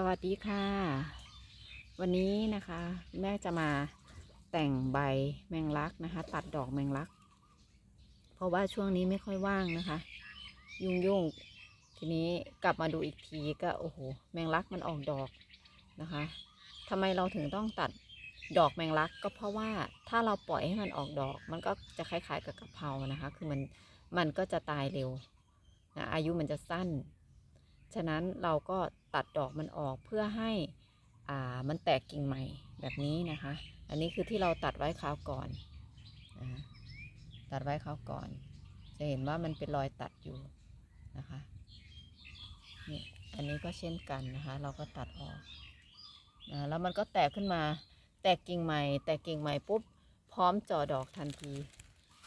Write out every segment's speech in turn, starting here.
สวัสดีค่ะ วันนี้นะคะแม่จะมาแต่งใบแมงลักนะคะ ตัดดอกแมงลัก เพราะว่าช่วงนี้ไม่ค่อยว่างนะคะ ยุ่งยุ่งทีนี้กลับมาดูอีกทีก็โอ้โหแมงลักมันออกดอกนะคะทำไมเราถึงต้องตัดดอกแมงลักก็เพราะว่าถ้าเราปล่อยให้มันออกดอก มันก็จะคล้ายๆกับกะเพรานะคะ คือมันมันก็จะตายเร็วนะอายุมันจะสั้น ฉะนั้นเราก็ตัดดอกมันออกเพื่อให้อ่ามันแตกกิ่งใหม่แบบนี้นะคะ อันนี้คือที่เราตัดไว้คราวก่อนอตัดไว้คราวก่อน จะเห็นว่ามันเป็นรอยตัดอยู่นะคะนี่อันนี้ก็เช่นกันนะคะ เราก็ตัดออกนะแล้วมันก็แตกขึ้นมา แตกกิ่งใหม่ แตกกิ่งใหม่ปุ๊บ พร้อมจ่อดอกทันที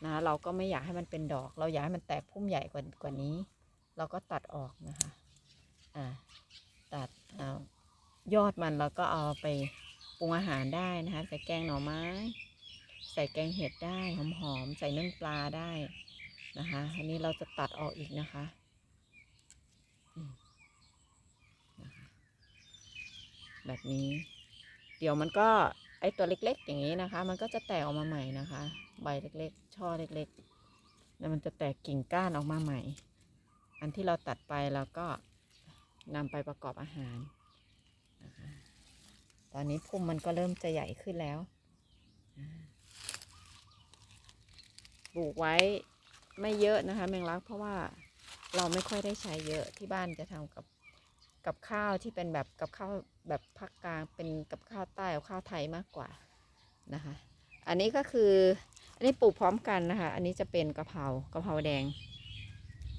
นะเราก็ไม่อยากให้มันเป็นดอก เราอยากให้มันแตกพุ่มใหญ่กว่ากว่านี้ เราก็ตัดออกนะคะ ตัดอยอดมันเราก็เอาไปปรุงอาหารได้นะคะใส่แกงหน่อไม้ ใส่แกงเห็ดได้หอมๆใส่นึ่งปลาได้นะคะอันนี้เราจะตัดออกอีกนะคะอืมนะคะแบบนี้ เดี๋ยวมันก็ไอตัวเล็ก ๆ อย่างนี้นะคะ มันก็จะแตกออกมาใหม่นะคะ ใบเล็กๆ ช่อเล็กๆแล้วมันจะแตกกิ่งก้านออกมาใหม่ อันที่เราตัดไปเราก็ นำไปประกอบอาหารนะคะตอนนี้พุ่มมันก็เริ่มจะใหญ่ขึ้นแล้ว ปลูกไว้ไม่เยอะนะคะแมงลักเพราะว่าเราไม่ค่อยได้ใช้เยอะที่บ้านจะทำกับกับข้าวที่เป็นแบบกับข้าวแบบภาคกลางเป็นกับข้าวใต้กับข้าวไทยมากกว่านะคะ อันนี้ก็คืออันนี้ปลูกพร้อมกันนะคะ อันนี้จะเป็นกะเพรากะเพราแดง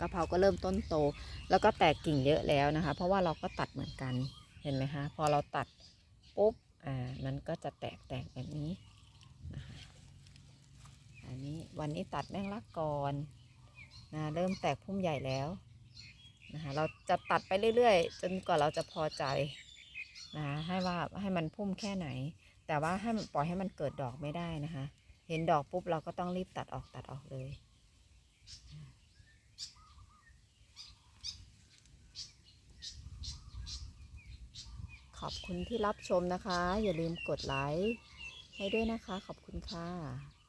กะเพราก็เริ่มต้นโต แล้วก็แตกกิ่งเยอะแล้วนะคะ เพราะว่าเราก็ตัดเหมือนกันเห็นไหมคะพอเราตัดปุ๊บอ่ามันก็จะแตกแตกแบบนี้นะคะอันนี้วันนี้ตัดแมงลักก่อนนะเริ่มแตกพุ่มใหญ่แล้วนะคะเราจะตัดไปเรื่อยๆ จนกว่าเราจะพอใจนะคะให้ว่าให้มันพุ่มแค่ไหน แต่ว่าให้ปล่อยให้มันเกิดดอกไม่ได้นะคะ เห็นดอกปุ๊บเราก็ต้องรีบตัดออกตัดออกเลย ขอบคุณที่รับชมนะคะ อย่าลืมกดไลค์ให้ด้วยนะคะ ขอบคุณค่ะ